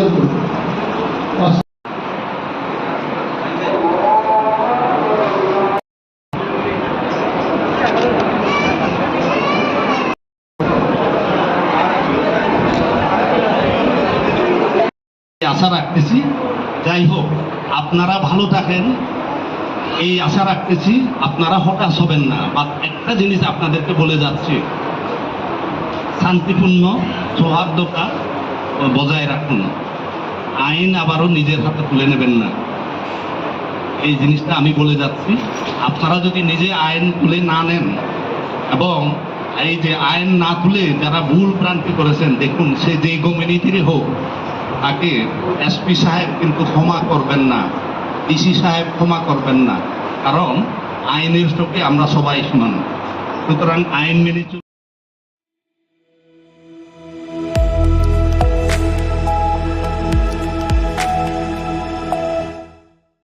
আশা রাখতেছি, যাই হোক, আপনারা ভালো থাকেন। এই আশা রাখতেছি, আপনারা হতাশ হবেন না। বা একটা জিনিস আপনাদেরকে বলে যাচ্ছি। শান্তিপূর্ণ সৌহার্দ্যতা বজায় রাখুন। আইন আবারও নিজের হাতে তুলে নেবেন না। এই জিনিসটা আমি বলে যাচ্ছি। আপনারা যদি নিজে আইন তুলে না নেন এবং এই যে আইন না তুলে যারা ভুল ভ্রান্তি করেছেন, দেখুন সে যে কমিউনিটিরই হোক, তাকে এসপি সাহেব কিন্তু ক্ষমা করবেন না, ডিসি সাহেব ক্ষমা করবেন না। কারণ আইনের চোখে আমরা সবাই সমান। সুতরাং আইন মেনে